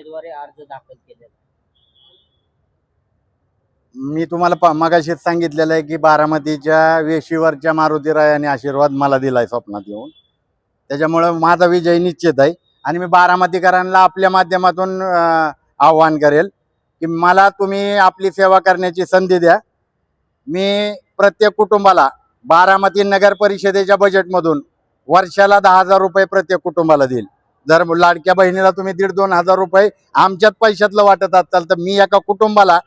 उमेदवारी अर्ज दाखल केलेला मी तुम्हाला प- मगाशीच सांगितलेलं आहे की बारामतीच्या वेशीवरच्या मारुती रायाने आशीर्वाद मला दिलाय स्वप्नात येऊन. त्याच्यामुळं माझा विजय निश्चित आहे. आणि मी बारामतीकरांना आपल्या माध्यमातून अं, आव्हान करेल की मला तुम्ही आपली सेवा करण्याची संधी द्या. मी प्रत्येक कुटुंबाला बारामती नगर परिषदेच्या बजेटमधून वर्षाला दहा हजार रुपये प्रत्येक कुटुंबाला देईल. जर लाडक्या बहिणीला तुम्ही दीड दोन हजार रुपये आमच्याच पैशातलं वाटत असाल तर मी एका कुटुंबाला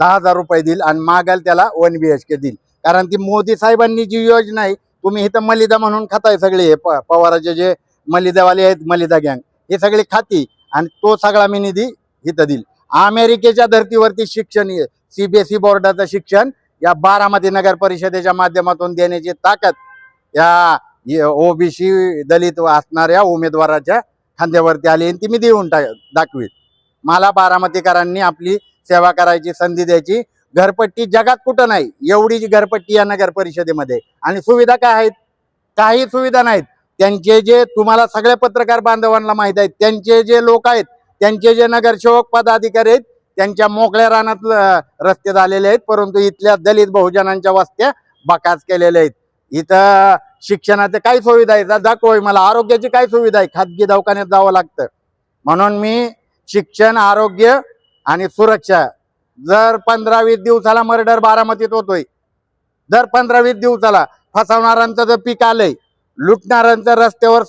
दहा हजार रुपये देईल आणि मागायला त्याला वन बी एच के देईल. कारण ती मोदी साहेबांनी जी योजना आहे तुम्ही इथं मलिदा म्हणून खाताय सगळे हे प- पवाराचे जे मलिदावाले आहेत मलिदा गँग हे सगळे खाती आणि तो सगळा मी निधी इथं देईल. अमेरिकेच्या धर्तीवरती शिक्षण सीबीएसई बोर्डाचं शिक्षण या बारामती नगर परिषदेच्या माध्यमातून देण्याची ताकद या ओबीसी दलित असणाऱ्या उमेदवाराच्या खांद्यावरती आली आणि ती मी देऊन टाक दाखवीत मला बारामतीकरांनी आपली सेवा करायची संधी द्यायची. घरपट्टी जगात कुठं नाही? एवढी जी घरपट्टी या नगर परिषदेमध्ये आणि सुविधा काय आहेत? काही सुविधा नाहीत. त्यांचे जे तुम्हाला सगळ्या पत्रकार बांधवांना माहीत आहेत त्यांचे जे लोक आहेत त्यांचे जे नगरसेवक पदाधिकारी आहेत त्यांच्या मोकळ्या रानात रस्ते झालेले आहेत परंतु इथल्या दलित बहुजनांच्या वस्त्या बकाच केलेल्या आहेत. इथं शिक्षणाचे काय सुविधा आहे जा- दाखव मला. आरोग्याची काय सुविधा आहे खाजगी दवाखान्यात जावं लागतं. म्हणून मी शिक्षण आरोग्य आणि सुरक्षा जर पंधरा वीस दिवसाला मर्डर बारामतीत होतोय. दर पंधरा वीस दिवसाला फसवणाऱ्यांचं जर पीक आलंय लुटणाऱ्यांचं रस्त्यावर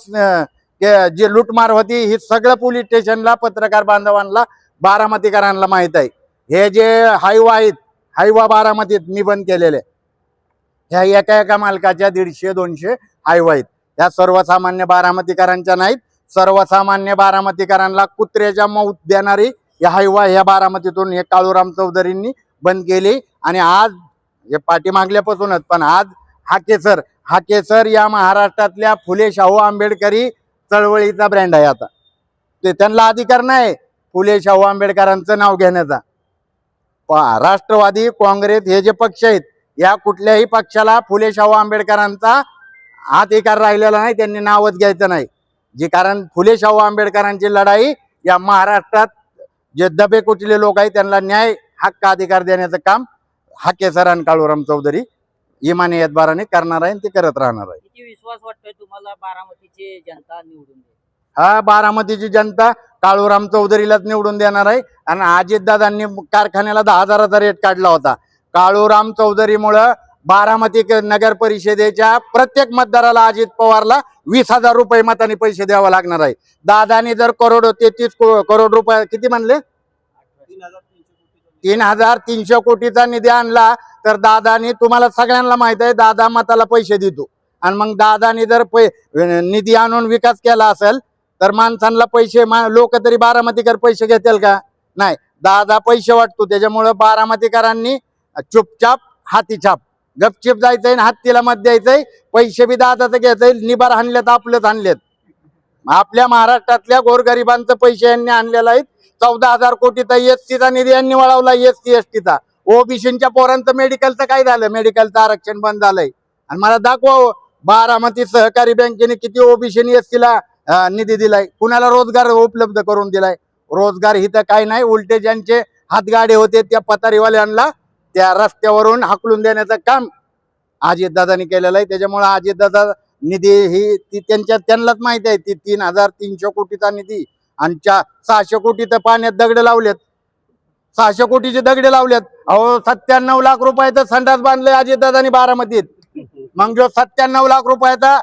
जे लुटमार होती ही सगळं पोलीस स्टेशनला पत्रकार बांधवांना बारामतीकरांना माहीत आहे. हे जे हायवा आहेत हायवा बारामतीत मी बंद केलेले. ह्या एका एका मालकाच्या दीडशे दोनशे हायवा आहेत. ह्या सर्वसामान्य बारामतीकरांच्या नाहीत. सर्वसामान्य बारामतीकरांना कुत्र्याच्या मौत देणारी या हायवा ह्या बारामतीतून हे काळूराम चौधरींनी बंद केली. आणि आज हे पाठीमागल्यापासूनच पण आज हा केसर हा केसर या महाराष्ट्रातल्या फुले शाहू आंबेडकरी चळवळीचा ब्रँड आहे आता. ते त्यांना अधिकार नाही फुले शाहू आंबेडकरांचं नाव घेण्याचा. प- राष्ट्रवादी काँग्रेस हे जे पक्ष आहेत या कुठल्याही पक्षाला फुले शाहू आंबेडकरांचा अधिकार राहिलेला नाही त्यांनी नावच घ्यायचं नाही. जे कारण फुले शाहू आंबेडकरांची लढाई या महाराष्ट्रात जे दबे कुचले लोक आहेत त्यांना न्याय हक्क अधिकार देण्याचं काम हाके सर आणि काळूराम चौधरी इमानी यदबाराने करणार आहे आणि ते करत राहणार आहे. किती विश्वास वाटतोय तुम्हाला बारामतीची जनता निवडून देईल? हा बारामतीची जनता काळूराम चौधरीलाच निवडून देणार आहे. आणि अजितदादांनी कारखान्याला दहा हजाराचा रेट काढला होता. काळूराम चौधरीमुळं बारामती नगर परिषदेच्या प्रत्येक मतदाराला अजित पवारला वीस हजार रुपये मताने पैसे द्यावे लागणार आहे. दादानी जर करोड तेहतीस करोड रुपये किती म्हणले? तीन हजार तीनशे कोटीचा निधी आणला तर दादानी तुम्हाला सगळ्यांना माहीत आहे दादा मताला पैसे देतो. आणि मग दादानी जर पै निधी आणून विकास केला असेल तर माणसांना पैसे लोक तरी बारामतीकर पैसे घेतील का? नाही. दादा पैसे वाटतो त्याच्यामुळं बारामतीकरांनी चुपचाप हातीछाप गपचिप जायचंय आणि हत्तीला मत द्यायचंय. पैसे बी दादाचं घ्यायचंय. निबार आणलेत आपलंच आणलेत आपल्या महाराष्ट्रातल्या गोरगरिबांचं पैसे यांनी आणलेलं आहेत. चौदा हजार कोटीचा एस टीचा निधी यांनी वळवला एस टी एस टीचा. ओबीसीच्या पोरांचं मेडिकलचं काय झालं? मेडिकलचं आरक्षण बंद झालंय. आणि मला दाखवा हो, बारामती सहकारी बँकेने किती ओबीसीने एस टीला निधी दिलाय. कुणाला रोजगार उपलब्ध करून दिलाय? रोजगार इथं काही नाही. उलटे ज्यांचे हातगाडे होते त्या पतारीवाल्यांना त्या रस्त्यावरून हाकलून देण्याचं काम अजितदादांनी केलेलं आहे. त्याच्यामुळे अजितदादा निधी ही ती त्यांच्या त्यांनाच माहिती आहे. ती तीन हजार तीनशे कोटीचा निधी आणि चा सहाशे कोटी तर पाण्यात दगडे लावलेत. सहाशे कोटीचे दगडे लावलेत. अहो सत्त्याण्णव लाख रुपयाचा संडास बांधले अजितदादांनी बारामतीत. मग जो सत्त्याण्णव लाख रुपयाचा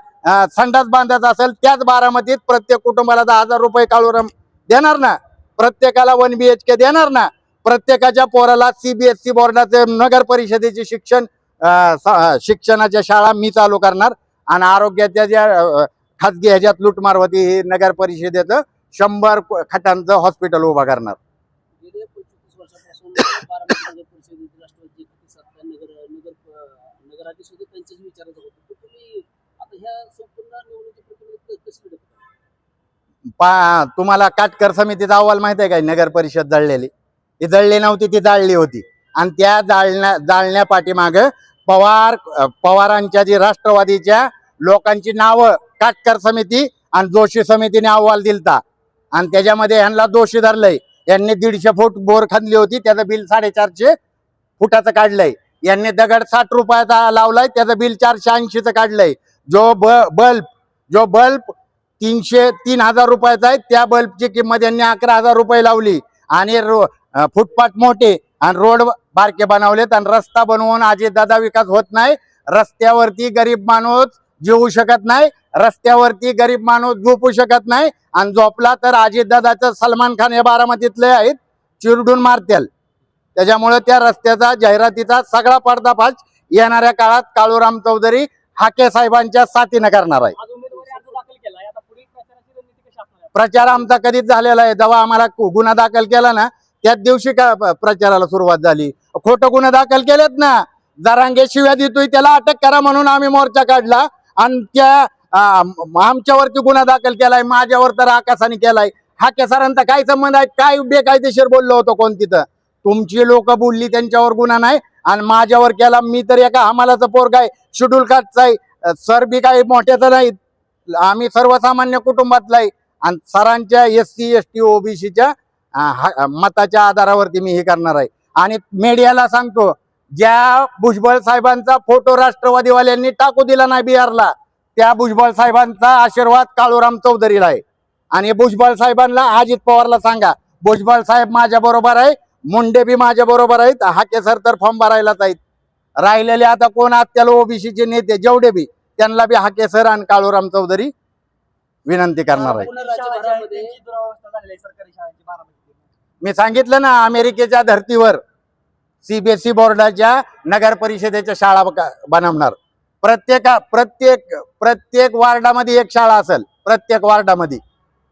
संडास बांधायचा असेल त्याच बारामतीत प्रत्येक कुटुंबाला दहा हजार रुपये काळोरम देणार ना? प्रत्येकाला वन बी एच के देणार ना? प्रत्येकाच्या पोराला सीबीएसई बोर्डाचे नगर परिषदेचे शिक्षण शिक्षणाच्या शाळा मी चालू करणार. आणि आरोग्याच्या ज्या खाजगी ह्याच्यात लुटमार होती ही नगर परिषदेचं शंभर क- खाटांचं हॉस्पिटल उभा करणार. पा तुम्हाला काटकर समितीचा अहवाल माहिती आहे काय नगर परिषद जळलेली. ती जळली नव्हती ती जाळली होती. आणि त्या जाळण्या जाळण्या पाठीमाग पवार पवारांच्या जी राष्ट्रवादीच्या लोकांची नावं काटकर समिती आणि जोशी समितीने अहवाल दिलता. आणि त्याच्यामध्ये यांना दोषी धरलंय. यांनी दीडशे फूट बोर खांदली होती त्याचं बिल साडेचारशे फुटाचं काढलंय. यांनी दगड साठ रुपयाचा लावलाय त्याचं बिल चारशे ऐंशीचं काढलंय. जो ब बल्ब जो बल्ब तीनशे तीन हजार रुपयाचा आहे त्या बल्बची किंमत यांनी अकरा हजार रुपये लावली. आणि रो फुटपाथ मोठे आणि रोड बारके बनवलेत आणि रस्ता बनवून अजितदादा विकास होत नाही. रस्त्यावरती गरीब माणूस जेवू शकत नाही. रस्त्यावरती गरीब माणूस झोपू शकत नाही. आणि झोपला तर अजितदादाचं सलमान खान हे बारामतीतले आहेत. चिरडून मारतील. त्याच्यामुळे त्या रस्त्याचा जाहिरातीचा सगळा पर्दाफाश येणाऱ्या काळात काळूराम चौधरी हाके साहेबांच्या साथीनं करणार आहे. आज प्रचार आमचा कधीच झालेला आहे. जेव्हा आम्हाला गुन्हा दाखल केला ना त्याच दिवशी का प्रचाराला सुरुवात झाली. खोटं गुन्हे दाखल केलेत ना. जरांगे शिव्या देतोय त्याला अटक करा म्हणून आम्ही मोर्चा काढला. आणि त्या आमच्यावरती गुन्हा दाखल केलाय माझ्यावर तर आकाशाने केलाय. हा केसारांचा काय संबंध आहे? काय बेकायदेशीर बोललो होतो कोण तिथं? तुमची लोक बोलली त्यांच्यावर गुन्हा नाही. आणि माझ्यावर केला मी तर एका हमालाचा पोरग आहे. शेड्यूल कास्टचा आहे सर बी काही मोठ्याचं नाही आम्ही सर्वसामान्य कुटुंबातला आहे. आणि सरांच्या एस सी एस टी ओबीसीच्या मताच्या आधारावरती मी हे करणार आहे. आणि मीडियाला सांगतो ज्या भुजबळ साहेबांचा फोटो राष्ट्रवादीवाल्यांनी टाकू दिला नाही बिहारला त्या भुजबळ साहेबांचा आशीर्वाद काळूराम चौधरीला आहे. आणि भुजबळ साहेबांना अजित पवारला सांगा भुजबळ साहेब माझ्या बरोबर आहे मुंडे बी माझ्या बरोबर आहेत हाके सर तर फॉर्म भरायलाच आहेत. राहिलेले आता कोण आहात? त्याला ओबीसीचे नेते जेवढे बी त्यांना बी हाके सर आणि काळूराम चौधरी विनंती करणार आहे. मी सांगितलं ना अमेरिकेच्या धर्तीवर सीबीएसई बोर्डाच्या नगर परिषदेच्या शाळा बका- बनवणार. प्रत्येका प्रत्येक प्रत्येक वार्डामध्ये एक शाळा असेल प्रत्येक वार्डामध्ये.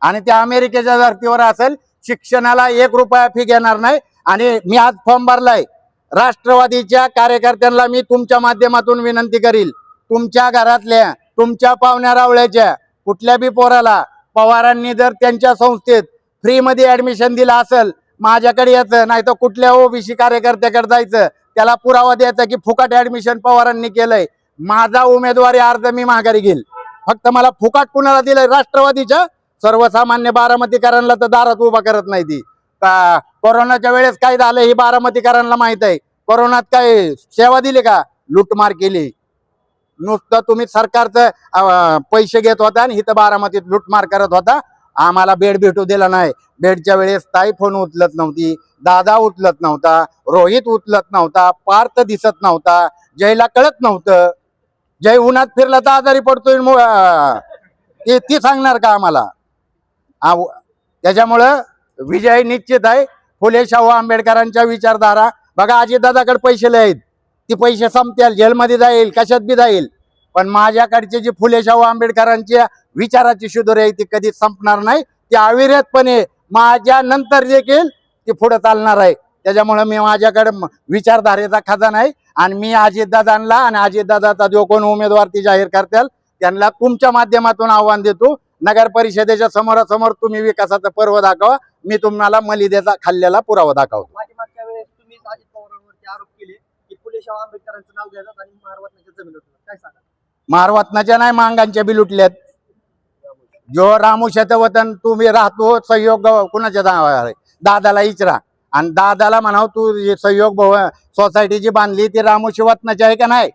आणि त्या अमेरिकेच्या धर्तीवर असेल शिक्षणाला एक रुपया फी घेणार नाही. आणि मी आज फॉर्म भरलाय. राष्ट्रवादीच्या कार्यकर्त्यांना मी तुमच्या माध्यमातून विनंती करील. तुमच्या घरातल्या तुमच्या पाहुण्या रावळ्याच्या कुठल्या बी पोराला पवारांनी जर त्यांच्या संस्थेत फ्रीमध्ये ऍडमिशन दिलं असेल माझ्याकडे यायचं नाही तर कुठल्या ओबीसी कार्यकर्त्याकडे जायचं त्याला पुरावा द्यायचा की फुकट ऍडमिशन पवारांनी केलंय. माझा उमेदवारी अर्ज मी माघारी घेईल. फक्त मला फुकट कुणाला दिलंय? राष्ट्रवादीच्या. सर्वसामान्य बारामतीकरांना तर दारात उभा करत नाही ती. कोरोनाच्या वेळेस काय झालं ही बारामतीकरांना माहीत आहे. कोरोनात काय सेवा दिली का? लुटमार केली. नुसतं तुम्ही सरकारचं पैसे घेत होता आणि हिथं बारामतीत लुटमार करत होता. आम्हाला बेड भेटू दिला नाही. बेडच्या वेळेस ताई फोन उचलत नव्हती. दादा उचलत नव्हता. रोहित उचलत नव्हता. पार्थ दिसत नव्हता. जयला कळत नव्हतं. जय उन्हात फिरला तर आजारी पडतोय ते ती सांगणार का आम्हाला? आव- त्याच्यामुळं विजय निश्चित आहे. फुले शाहू आंबेडकरांच्या विचारधारा. बघा आजी दादाकडे पैसे लिहित आहेत. ती पैसे संपतील. जेलमध्ये जाईल कशात बी जाईल. पण माझ्याकडचे जे फुले शाहू आंबेडकरांच्या विचाराची शुद्धर आहे ती कधी संपणार नाही. ती अविरतपणे माझ्या नंतर देखील ती पुढे चालणार आहे. त्याच्यामुळे मी माझ्याकडे विचारधारेचा खजाना आहे. आणि मी अजितदादांना आणि अजितदादाचा जो कोण उमेदवार ती जाहीर करतील त्यांना तुमच्या माध्यमातून आव्हान देतो. नगर परिषदेच्या समोरासमोर तुम्ही विकासाचं पर्व दाखवा. मी तुम्हाला मलिदेचा खाल्लेला पुरावा दाखवतो. आरोप केले की फुले आंबेडकरांचं नाव घ्यायचं आणि महारवतनाच्या जमीन काय सांगा मारवातनाच्या नाही मांगांच्या बी लुटल्यात. जो रामोशाचं वतन तुम्ही राहतो सहयोग कुणाच्या नावावर दादाला इचरा आणि दादाला म्हणाव तू सहयोग भव सोसायटी जी बांधली ती रामोशी वतनाची आहे का नाही?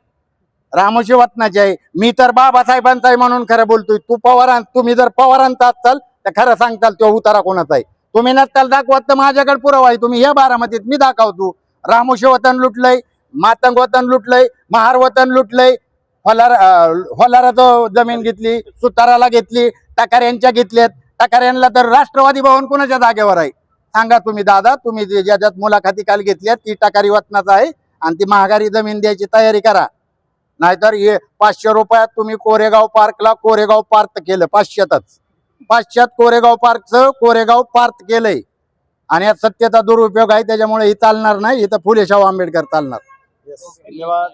रामोशी वतनाची आहे. मी तर बाबासाहेबांचा आहे म्हणून खरं बोलतोय. तू पवारां तुम्ही जर पवारांचा असाल तर खरं सांगताल तो उतारा कोणाचा आहे तुम्ही नसताल दाखवत तर माझ्याकडे पुरावा आहे. तुम्ही या बारामतीत मी दाखवतो. रामोशी वतन लुटलंय मातंग वतन लुटलंय महार वतन लुटलंय होलार होलाराचं जमीन घेतली सुताराला घेतली टाकाऱ्यांच्या घेतल्यात. टाकाऱ्यांना तर राष्ट्रवादी भवन कुणाच्या जागेवर आहे? सांगा तुम्ही दादा तुम्ही जे ज्याच्यात मुलाखती काल घेतल्यात ती टाकारी वतनाचा आहे आणि ती महागारी जमीन द्यायची तयारी करा. नाहीतर हे पाचशे रुपयात तुम्ही कोरेगाव पार्कला कोरेगाव पार्क केलं पाचशेतच. पाचशेत कोरेगाव पार्कचं कोरेगाव पार्क केलंय. आणि यात सत्तेचा दुरुपयोग आहे त्याच्यामुळे ही चालणार नाही इथं फुले शाहू आंबेडकर चालणार. धन्यवाद.